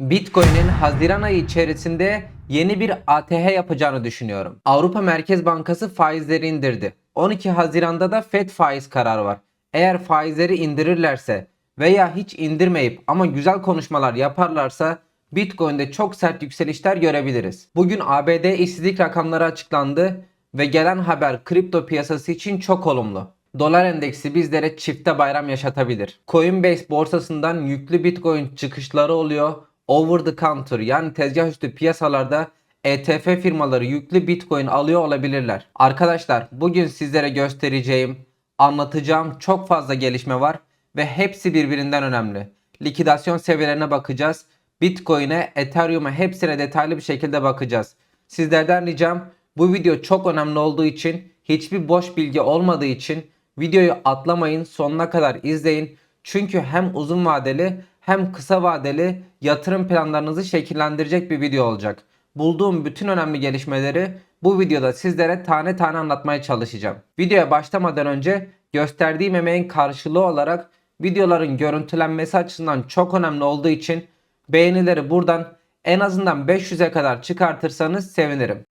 Bitcoin'in Haziran ayı içerisinde yeni bir ATH yapacağını düşünüyorum. Avrupa Merkez Bankası faizleri indirdi. 12 Haziran'da da FED faiz kararı var. Eğer faizleri indirirlerse veya hiç indirmeyip ama güzel konuşmalar yaparlarsa Bitcoin'de çok sert yükselişler görebiliriz. Bugün ABD işsizlik rakamları açıklandı ve gelen haber kripto piyasası için çok olumlu. Dolar endeksi bizlere çifte bayram yaşatabilir. Coinbase borsasından yüklü Bitcoin çıkışları oluyor. Over the counter yani tezgah üstü piyasalarda ETF firmaları yüklü Bitcoin alıyor olabilirler. Arkadaşlar bugün sizlere göstereceğim, anlatacağım çok fazla gelişme var ve hepsi birbirinden önemli. Likidasyon seviyelerine bakacağız. Bitcoin'e, Ethereum'a hepsine detaylı bir şekilde bakacağız. Sizlerden ricam bu video çok önemli olduğu için hiçbir boş bilgi olmadığı için videoyu atlamayın sonuna kadar izleyin. Çünkü hem uzun vadeli hem kısa vadeli yatırım planlarınızı şekillendirecek bir video olacak. Bulduğum bütün önemli gelişmeleri bu videoda sizlere tane tane anlatmaya çalışacağım. Videoya başlamadan önce gösterdiğim emeğin karşılığı olarak videoların görüntülenmesi açısından çok önemli olduğu için beğenileri buradan en azından 500'e kadar çıkartırsanız sevinirim.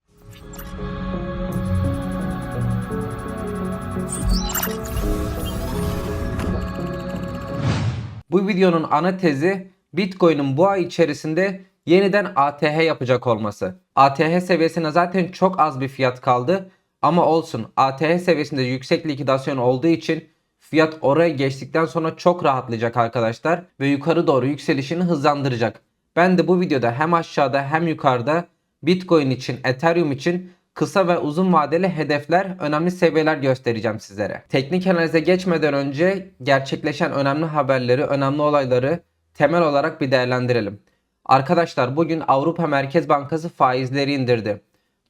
Bu videonun ana tezi Bitcoin'in bu ay içerisinde yeniden ATH yapacak olması. ATH seviyesine zaten çok az bir fiyat kaldı ama olsun ATH seviyesinde yüksek likidasyon olduğu için fiyat oraya geçtikten sonra çok rahatlayacak arkadaşlar ve yukarı doğru yükselişini hızlandıracak. Ben de bu videoda hem aşağıda hem yukarıda Bitcoin için, Ethereum için kısa ve uzun vadeli hedefler, önemli seviyeler göstereceğim sizlere. Teknik analize geçmeden önce gerçekleşen önemli haberleri, önemli olayları temel olarak bir değerlendirelim. Arkadaşlar bugün Avrupa Merkez Bankası faizleri indirdi.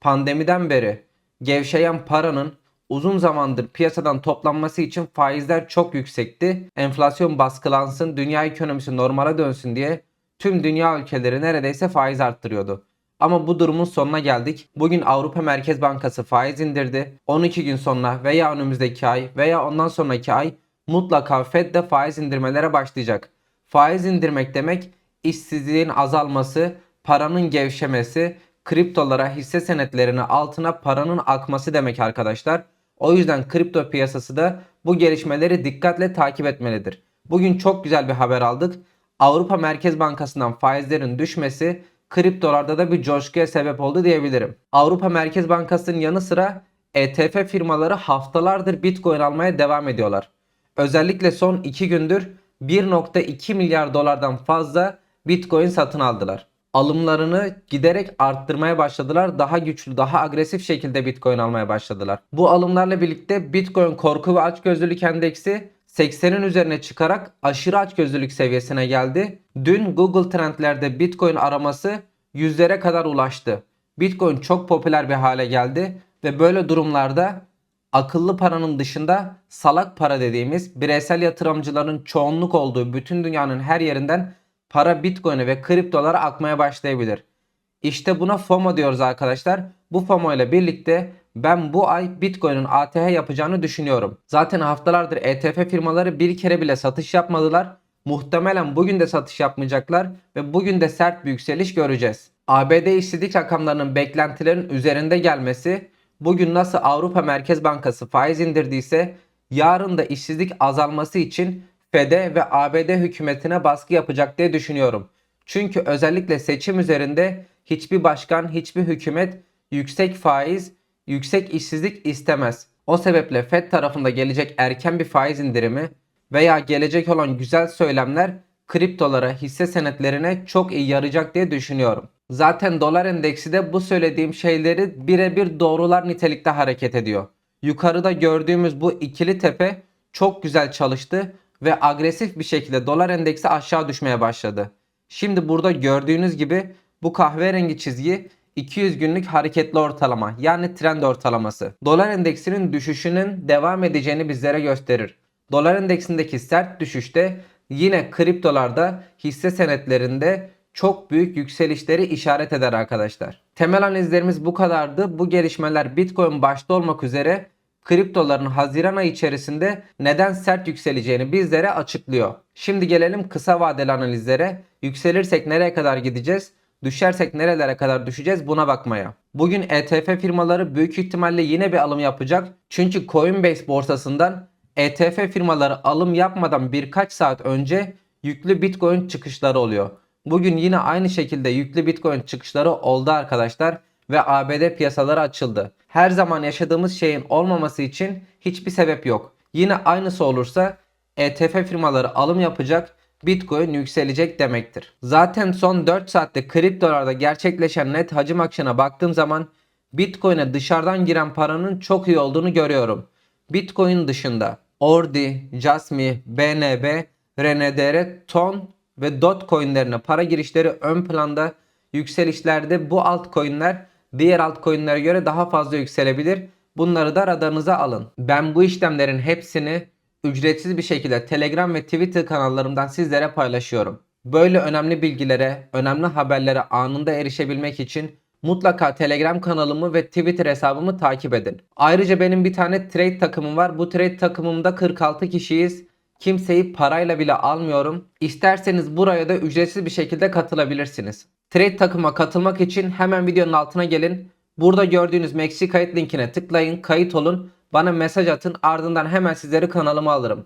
Pandemiden beri gevşeyen paranın uzun zamandır piyasadan toplanması için faizler çok yüksekti. Enflasyon baskılansın, dünya ekonomisi normale dönsün diye tüm dünya ülkeleri neredeyse faiz arttırıyordu. Ama bu durumun sonuna geldik. Bugün Avrupa Merkez Bankası faiz indirdi. 12 gün sonra veya önümüzdeki ay veya ondan sonraki ay mutlaka Fed de faiz indirmelere başlayacak. Faiz indirmek demek işsizliğin azalması, paranın gevşemesi, kriptolara, hisse senetlerine altına paranın akması demek arkadaşlar. O yüzden kripto piyasası da bu gelişmeleri dikkatle takip etmelidir. Bugün çok güzel bir haber aldık. Avrupa Merkez Bankası'ndan faizlerin düşmesi kriptolarda da bir coşkuya sebep oldu diyebilirim. Avrupa Merkez Bankası'nın yanı sıra ETF firmaları haftalardır Bitcoin almaya devam ediyorlar. Özellikle son 2 gündür 1.2 milyar dolardan fazla Bitcoin satın aldılar. Alımlarını giderek arttırmaya başladılar. Daha güçlü, daha agresif şekilde Bitcoin almaya başladılar. Bu alımlarla birlikte Bitcoin korku ve açgözlülük endeksi 80'in üzerine çıkarak aşırı açgözlülük seviyesine geldi. Dün Google Trendlerde Bitcoin araması yüzlere kadar ulaştı. Bitcoin çok popüler bir hale geldi ve böyle durumlarda akıllı paranın dışında salak para dediğimiz bireysel yatırımcıların çoğunluk olduğu bütün dünyanın her yerinden para Bitcoin'e ve kriptolara akmaya başlayabilir. İşte buna FOMO diyoruz arkadaşlar. Bu FOMO ile birlikte ben bu ay Bitcoin'in ATH yapacağını düşünüyorum. Zaten haftalardır ETF firmaları bir kere bile satış yapmadılar. Muhtemelen bugün de satış yapmayacaklar ve bugün de sert bir yükseliş göreceğiz. ABD işsizlik rakamlarının beklentilerin üzerinde gelmesi bugün nasıl Avrupa Merkez Bankası faiz indirdiyse yarın da işsizlik azalması için FED'e ve ABD hükümetine baskı yapacak diye düşünüyorum. Çünkü özellikle seçim üzerinde hiçbir başkan, hiçbir hükümet yüksek faiz, yüksek işsizlik istemez. O sebeple FED tarafında gelecek erken bir faiz indirimi veya gelecek olan güzel söylemler kriptolara, hisse senetlerine çok iyi yarayacak diye düşünüyorum. Zaten dolar endeksi de bu söylediğim şeyleri birebir doğrular nitelikte hareket ediyor. Yukarıda gördüğümüz bu ikili tepe çok güzel çalıştı ve agresif bir şekilde dolar endeksi aşağı düşmeye başladı. Şimdi burada gördüğünüz gibi bu kahverengi çizgi 200 günlük hareketli ortalama yani trend ortalaması. Dolar endeksinin düşüşünün devam edeceğini bizlere gösterir. Dolar endeksindeki sert düşüşte yine kriptolarda hisse senetlerinde çok büyük yükselişleri işaret eder arkadaşlar. Temel analizlerimiz bu kadardı. Bu gelişmeler Bitcoin başta olmak üzere kriptoların Haziran ayı içerisinde neden sert yükseleceğini bizlere açıklıyor. Şimdi gelelim kısa vadeli analizlere. Yükselirsek nereye kadar gideceğiz? Düşersek nerelere kadar düşeceğiz buna bakmaya. Bugün ETF firmaları büyük ihtimalle yine bir alım yapacak. Çünkü Coinbase borsasından ETF firmaları alım yapmadan birkaç saat önce yüklü Bitcoin çıkışları oluyor. Bugün yine aynı şekilde yüklü Bitcoin çıkışları oldu arkadaşlar ve ABD piyasaları açıldı. Her zaman yaşadığımız şeyin olmaması için hiçbir sebep yok. Yine aynısı olursa ETF firmaları alım yapacak, Bitcoin yükselecek demektir. Zaten son 4 saatte kriptolarda gerçekleşen net hacim akışına baktığım zaman Bitcoin'e dışarıdan giren paranın çok iyi olduğunu görüyorum. Bitcoin dışında Ordi, Jasmy, BNB, RNDR, TON ve Dogecoin'lerine para girişleri ön planda yükselişlerde bu altcoin'ler diğer altcoin'lere göre daha fazla yükselebilir. Bunları da radarınıza alın. Ben bu işlemlerin hepsini ücretsiz bir şekilde Telegram ve Twitter kanallarımdan sizlere paylaşıyorum. Böyle önemli bilgilere, önemli haberlere anında erişebilmek için mutlaka Telegram kanalımı ve Twitter hesabımı takip edin. Ayrıca benim bir tane trade takımım var. Bu trade takımımda 46 kişiyiz. Kimseyi parayla bile almıyorum. İsterseniz buraya da ücretsiz bir şekilde katılabilirsiniz. Trade takıma katılmak için hemen videonun altına gelin. Burada gördüğünüz Maxi kayıt linkine tıklayın, kayıt olun, bana mesaj atın ardından hemen sizleri kanalıma alırım.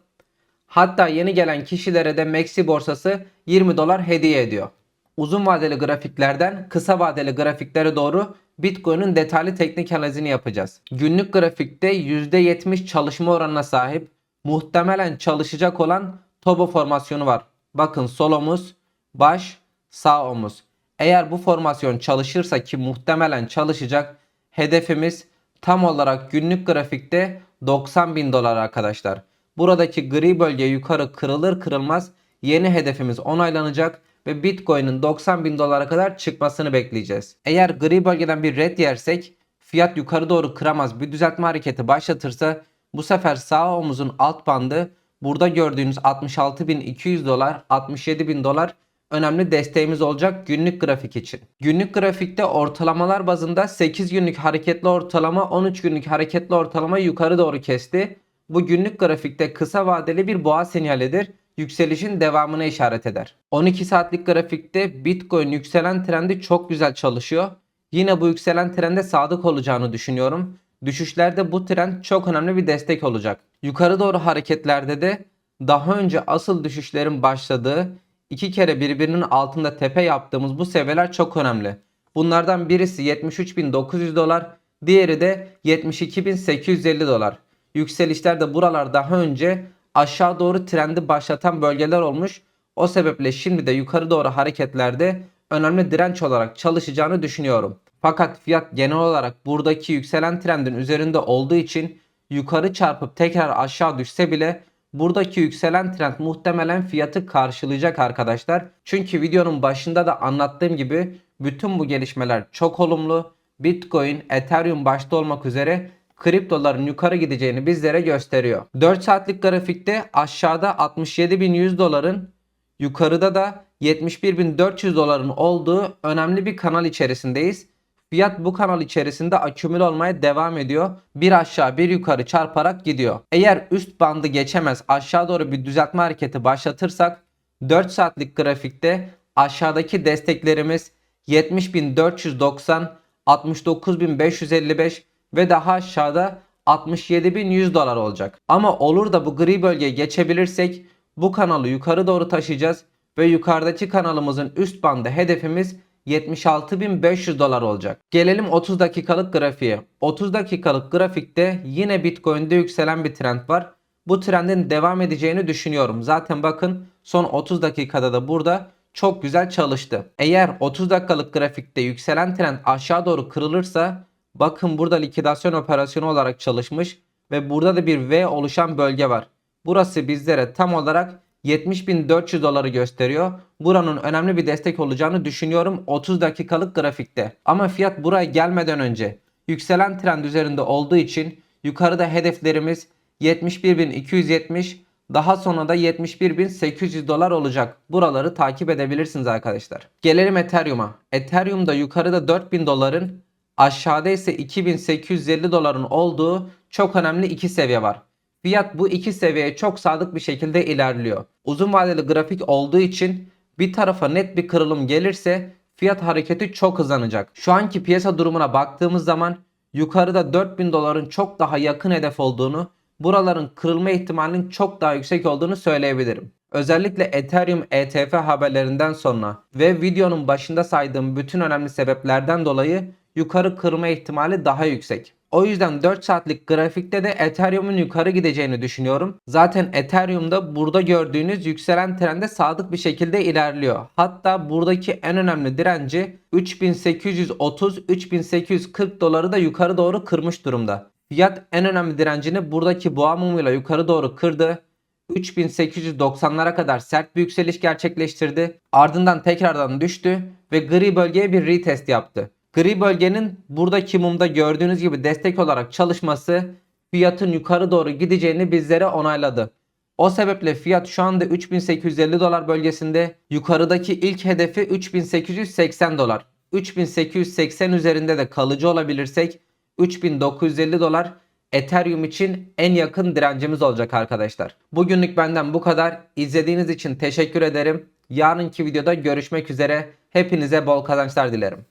Hatta yeni gelen kişilere de Maxi borsası 20 dolar hediye ediyor. Uzun vadeli grafiklerden kısa vadeli grafiklere doğru Bitcoin'in detaylı teknik analizini yapacağız. Günlük grafikte %70 çalışma oranına sahip muhtemelen çalışacak olan Tobo formasyonu var. Bakın sol omuz, baş, sağ omuz. Eğer bu formasyon çalışırsa ki muhtemelen çalışacak hedefimiz tam olarak günlük grafikte 90 bin dolar arkadaşlar. Buradaki gri bölge yukarı kırılır kırılmaz yeni hedefimiz onaylanacak ve Bitcoin'in 90 bin dolara kadar çıkmasını bekleyeceğiz. Eğer gri bölgeden bir red yersek fiyat yukarı doğru kıramaz bir düzeltme hareketi başlatırsa bu sefer sağ omuzun alt bandı burada gördüğünüz 66.200 dolar 67.000 dolar önemli desteğimiz olacak günlük grafik için. Günlük grafikte ortalamalar bazında 8 günlük hareketli ortalama 13 günlük hareketli ortalama yukarı doğru kesti. Bu günlük grafikte kısa vadeli bir boğa sinyalidir. Yükselişin devamına işaret eder. 12 saatlik grafikte Bitcoin yükselen trendi çok güzel çalışıyor. Yine bu yükselen trende sadık olacağını düşünüyorum. Düşüşlerde bu trend çok önemli bir destek olacak. Yukarı doğru hareketlerde de daha önce asıl düşüşlerin başladığı iki kere birbirinin altında tepe yaptığımız bu seviyeler çok önemli. Bunlardan birisi 73.900 dolar, diğeri de 72.850 dolar. Yükselişler de buralar daha önce aşağı doğru trendi başlatan bölgeler olmuş. O sebeple şimdi de yukarı doğru hareketlerde önemli direnç olarak çalışacağını düşünüyorum. Fakat fiyat genel olarak buradaki yükselen trendin üzerinde olduğu için yukarı çarpıp tekrar aşağı düşse bile buradaki yükselen trend muhtemelen fiyatı karşılayacak arkadaşlar. Çünkü videonun başında da anlattığım gibi bütün bu gelişmeler çok olumlu. Bitcoin, Ethereum başta olmak üzere kriptoların yukarı gideceğini bizlere gösteriyor. 4 saatlik grafikte aşağıda 67.100 doların yukarıda da 71.400 doların olduğu önemli bir kanal içerisindeyiz. Fiyat bu kanal içerisinde akümül olmaya devam ediyor. Bir aşağı bir yukarı çarparak gidiyor. Eğer üst bandı geçemez aşağı doğru bir düzeltme hareketi başlatırsak 4 saatlik grafikte aşağıdaki desteklerimiz 70.490, 69.555 ve daha aşağıda 67.100 dolar olacak. Ama olur da bu gri bölgeye geçebilirsek bu kanalı yukarı doğru taşıyacağız ve yukarıdaki kanalımızın üst bandı hedefimiz 76.500 dolar olacak. Gelelim 30 dakikalık grafiğe. 30 dakikalık grafikte yine Bitcoin'de yükselen bir trend var. Bu trendin devam edeceğini düşünüyorum. Zaten bakın son 30 dakikada da burada çok güzel çalıştı. Eğer 30 dakikalık grafikte yükselen trend aşağı doğru kırılırsa bakın burada likidasyon operasyonu olarak çalışmış ve burada da bir V oluşan bölge var. Burası bizlere tam olarak 70.400 doları gösteriyor. Buranın önemli bir destek olacağını düşünüyorum 30 dakikalık grafikte. Ama fiyat buraya gelmeden önce yükselen trend üzerinde olduğu için yukarıda hedeflerimiz 71.270 daha sonra da 71.800 dolar olacak. Buraları takip edebilirsiniz arkadaşlar. Gelelim Ethereum'a. Ethereum'da yukarıda 4000 doların Aşağıda ise 2850 doların olduğu çok önemli iki seviye var. Fiyat bu iki seviyeye çok sadık bir şekilde ilerliyor. Uzun vadeli grafik olduğu için bir tarafa net bir kırılım gelirse fiyat hareketi çok hızlanacak. Şu anki piyasa durumuna baktığımız zaman yukarıda 4000 doların çok daha yakın hedef olduğunu, buraların kırılma ihtimalinin çok daha yüksek olduğunu söyleyebilirim. Özellikle Ethereum ETF haberlerinden sonra ve videonun başında saydığım bütün önemli sebeplerden dolayı yukarı kırma ihtimali daha yüksek. O yüzden 4 saatlik grafikte de Ethereum'un yukarı gideceğini düşünüyorum. Zaten Ethereum'da burada gördüğünüz yükselen trende sadık bir şekilde ilerliyor. Hatta buradaki en önemli direnci 3830-3840 doları da yukarı doğru kırmış durumda. Fiyat en önemli direncini buradaki boğa mumuyla yukarı doğru kırdı. 3890'lara kadar sert bir yükseliş gerçekleştirdi. Ardından tekrardan düştü ve gri bölgeye bir retest yaptı. Gri bölgenin buradaki mumda gördüğünüz gibi destek olarak çalışması fiyatın yukarı doğru gideceğini bizlere onayladı. O sebeple fiyat şu anda 3850 dolar bölgesinde. Yukarıdaki ilk hedefi 3880 dolar. 3880 üzerinde de kalıcı olabilirsek 3950 dolar Ethereum için en yakın direncimiz olacak arkadaşlar. Bugünlük benden bu kadar. İzlediğiniz için teşekkür ederim. Yarınki videoda görüşmek üzere. Hepinize bol kazançlar dilerim.